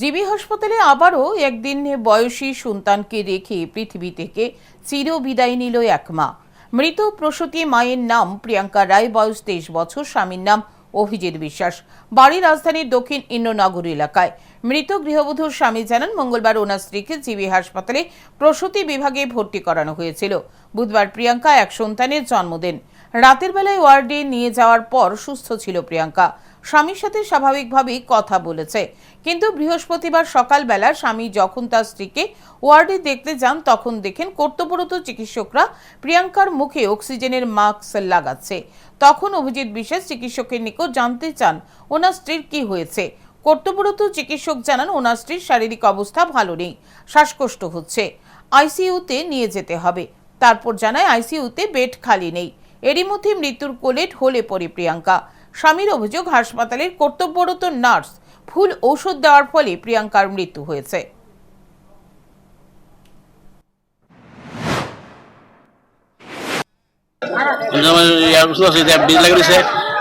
GB হাসপাতালে আবারও একদিন বয়সী সন্তানকে রেখে পৃথিবী থেকে চির বিদায় নিল এক মা। মৃত প্রসূতি মায়ের নাম প্রিয়াঙ্কা রায়, বয়স তেইশ বছর, স্বামীর নাম অভিজিৎ বিশ্বাস। বাড়ি রাজধানীর দক্ষিণ ইন্দ্রনগর এলাকায়। মৃত গৃহবধূর স্বামী জানান, মঙ্গলবার ওনার স্ত্রীকে জিবি হাসপাতালে প্রসূতি বিভাগে ভর্তি করানো হয়েছিল। বুধবার প্রিয়াঙ্কা এক সন্তানের জন্ম দেন রাতের বেলায় ওয়ার্ডে নিয়ে যাওয়ার পর সুস্থ ছিল প্রিয়াঙ্কা। স্বামীর সাথে স্বাভাবিকভাবেই কথা বলেছে। কিন্তু বৃহস্পতিবার সকালবেলা স্বামী যখন তার স্ত্রীকে ওয়ার্ডে দেখতে যান, তখন দেখেন কর্তব্যরত চিকিৎসকরা প্রিয়াঙ্কার মুখে অক্সিজেনের মাস্ক লাগাচ্ছে। তখন অভিজিৎ বিশ্বাস চিকিৎসকের নিকট জানতে চান, ওনার স্ত্রীর কি হয়েছে? কর্তব্যরত চিকিৎসক জানান, ওনার স্ত্রীর শারীরিক অবস্থা ভালো নেই, শ্বাসকষ্ট হচ্ছে। আইসিইউতে নিয়ে যেতে হবে। তারপর জানায়, আইসিইউতে বেড খালি নেই। এরই মধ্যে মৃত্যুর কোলে ঢলে পড়ে প্রিয়াঙ্কা। স্বামীর অভিযোগ, হাসপাতালের কর্তব্যরত নার্স ভুল ঔষধ দেওয়ার ফলে প্রিয়াঙ্কার মৃত্যু হয়েছে।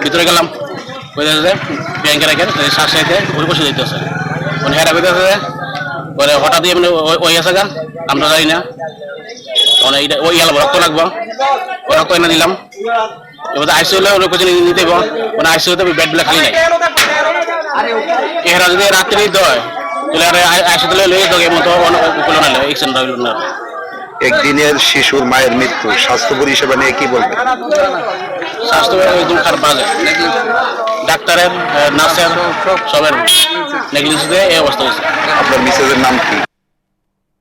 ভিতরে গেলাম শ্বাস ওই বসে হেরা পরে হঠাৎ মানে ওই আছে গান আমরা জানি না। মানে এটা ওই গেলাম রক্ত লাগবো। ওই রক্ত এনে দিলাম। এবার আইসিউ হলে ওর কোচিং নিতে মানে আইসিউ তে বেডগুলো খালি নাই। এরা যদি রাত্রে দিতে হয় তাহলে আইসিউ তুলে লয়ে তো মতো কোনো না এক্সেন্ট না। একদিনের শিশুর মায়ের মৃত্যু স্বাস্থ্য পরিষেবা নিয়ে কি বলবেন? স্বাস্থ্য একদম খারাপ বাজে। ডাক্তারের নার্সের সবের নেগলিজেন্সে এই অবস্থা হয়েছে। আপনার মিসেজের নাম কি?